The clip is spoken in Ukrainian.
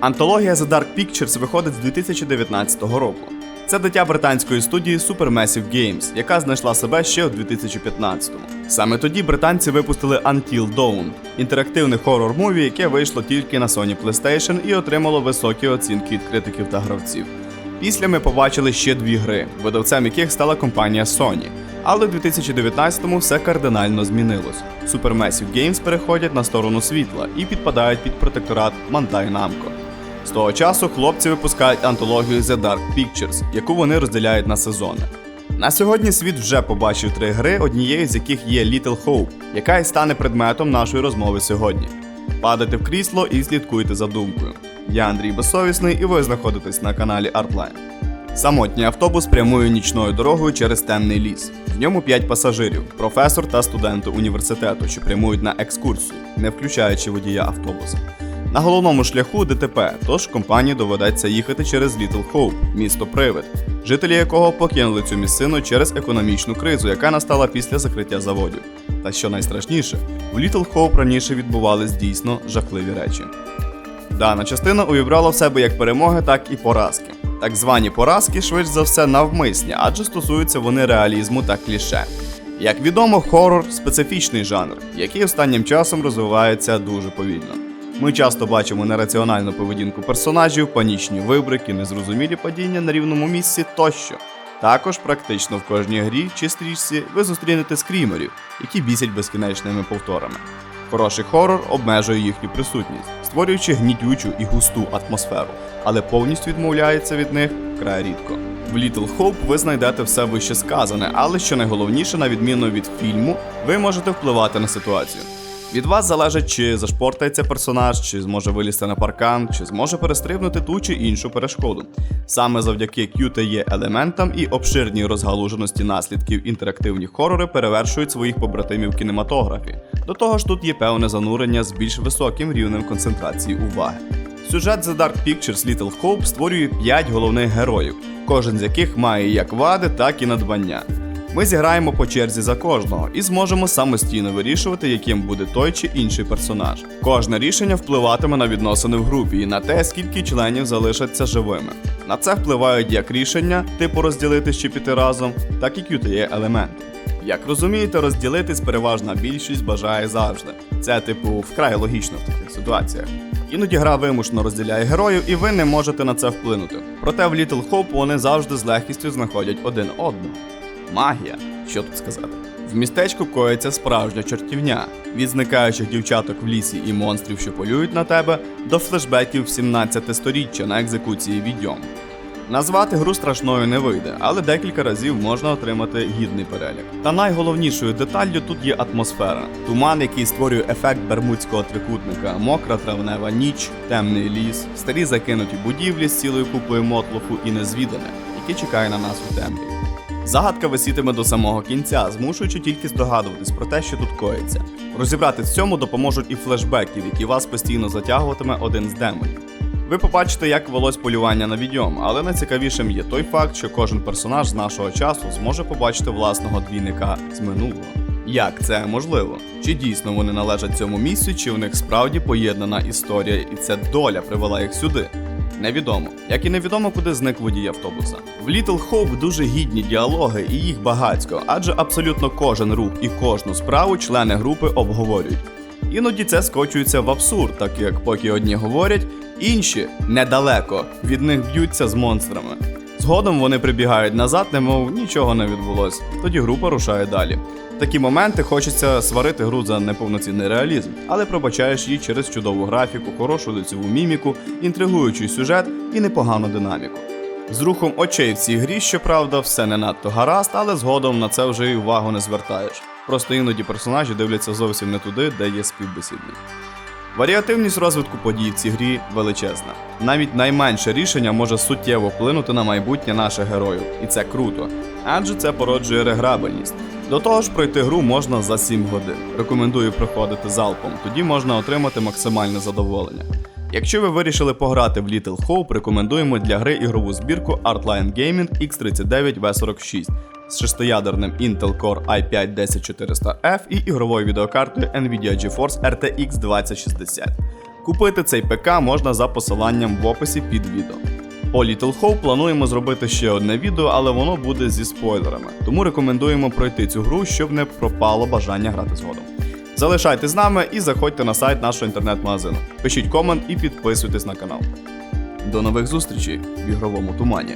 Антологія The Dark Pictures виходить з 2019 року. Це дитя британської студії Supermassive Games, яка знайшла себе ще у 2015-му. Саме тоді британці випустили Until Dawn – інтерактивне хоррор-муві, яке вийшло тільки на Sony PlayStation і отримало високі оцінки від критиків та гравців. Після ми побачили ще дві гри, видавцем яких стала компанія Sony. Але в 2019-му все кардинально змінилось. Supermassive Games переходять на сторону світла і підпадають під протекторат Bandai Namco. З того часу хлопці випускають антологію The Dark Pictures, яку вони розділяють на сезони. На сьогодні світ вже побачив три гри, однією з яких є Little Hope, яка і стане предметом нашої розмови сьогодні. Падайте в крісло і слідкуйте за думкою. Я Андрій Безсовісний і ви знаходитесь на каналі Artline. Самотній автобус прямує нічною дорогою через темний ліс. В ньому п'ять пасажирів, професор та студенти університету, що прямують на екскурсію, не включаючи водія автобуса. На головному шляху ДТП, тож компанії доведеться їхати через Little Hope, місто Привид, жителі якого покинули цю місцину через економічну кризу, яка настала після закриття заводів. Та що найстрашніше, в Little Hope раніше відбувались дійсно жахливі речі. Дана частина увібрала в себе як перемоги, так і поразки. Так звані поразки, швидше за все, навмисні, адже стосуються вони реалізму та кліше. Як відомо, хорор специфічний жанр, який останнім часом розвивається дуже повільно. Ми часто бачимо нераціональну поведінку персонажів, панічні вибрики, незрозумілі падіння на рівному місці тощо. Також практично в кожній грі чи стрічці ви зустрінете скрімерів, які бісять безкінечними повторами. Хороший хорор обмежує їхню присутність, створюючи гнітючу і густу атмосферу, але повністю відмовляється від них вкрай рідко. В Little Hope ви знайдете все вище сказане, але що найголовніше, на відміну від фільму, ви можете впливати на ситуацію. Від вас залежить, чи зашпортається персонаж, чи зможе вилізти на паркан, чи зможе перестрибнути ту чи іншу перешкоду. Саме завдяки QTE елементам і обширній розгалуженості наслідків інтерактивні хорори перевершують своїх побратимів кінематографі. До того ж, тут є певне занурення з більш високим рівнем концентрації уваги. Сюжет The Dark Pictures Little Hope створює 5 головних героїв, кожен з яких має як вади, так і надбання. Ми зіграємо по черзі за кожного і зможемо самостійно вирішувати, яким буде той чи інший персонаж. Кожне рішення впливатиме на відносини в групі і на те, скільки членів залишаться живими. На це впливають як рішення, типу розділитись чи піти разом, так і QTE елементи. Як розумієте, розділитись переважна більшість бажає завжди. Це, типу, вкрай логічно в таких ситуаціях. Іноді гра вимушено розділяє героїв, і ви не можете на це вплинути. Проте в Little Hope вони завжди з легкістю знаходять один одного. Магія, що тут сказати. В містечку коїться справжня чортівня, від зникаючих дівчаток в лісі і монстрів, що полюють на тебе, до флешбеків 17 сторіччя на екзекуції відьом. Назвати гру страшною не вийде, але декілька разів можна отримати гідний перелік. Та найголовнішою деталлю тут є атмосфера. Туман, який створює ефект бермудського трикутника, мокра травнева ніч, темний ліс, старі закинуті будівлі з цілою купою мотлоху і незвідане, яке чекає на нас у темряві. Загадка висітиме до самого кінця, змушуючи тільки здогадуватись про те, що тут коїться. Розібратись в цьому допоможуть і флешбеки, які вас постійно затягуватиме один з демонів. Ви побачите, як велось полювання на відьом, але найцікавішим є той факт, що кожен персонаж з нашого часу зможе побачити власного двійника з минулого. Як це можливо? Чи дійсно вони належать цьому місцю, чи в них справді поєднана історія, і це доля привела їх сюди? Невідомо, як і невідомо, куди зник водій автобуса. В Little Hope дуже гідні діалоги, і їх багатько, адже абсолютно кожен рух і кожну справу члени групи обговорюють. Іноді це скочується в абсурд, так як поки одні говорять, інші недалеко від них б'ються з монстрами. Згодом вони прибігають назад, немов нічого не відбулось. Тоді група рушає далі. В такі моменти хочеться сварити гру за неповноцінний реалізм, але пробачаєш її через чудову графіку, хорошу лицеву міміку, інтригуючий сюжет і непогану динаміку. З рухом очей в цій грі, щоправда, все не надто гаразд, але згодом на це вже й увагу не звертаєш. Просто іноді персонажі дивляться зовсім не туди, де є співбесідник. Варіативність розвитку подій в цій грі величезна. Навіть найменше рішення може суттєво вплинути на майбутнє наших героїв, і це круто, адже це породжує реграбельність. До того ж, пройти гру можна за 7 годин. Рекомендую проходити залпом, тоді можна отримати максимальне задоволення. Якщо ви вирішили пограти в Little Hope, рекомендуємо для гри ігрову збірку Artline Gaming X39 V46 з шестиядерним Intel Core i5 10400F і ігровою відеокартою Nvidia GeForce RTX 2060. Купити цей ПК можна за посиланням в описі під відео. По Little Hope плануємо зробити ще одне відео, але воно буде зі спойлерами. Тому рекомендуємо пройти цю гру, щоб не пропало бажання грати згодом. Залишайтесь з нами і заходьте на сайт нашого інтернет-магазину. Пишіть комент і підписуйтесь на канал. До нових зустрічей в ігровому тумані.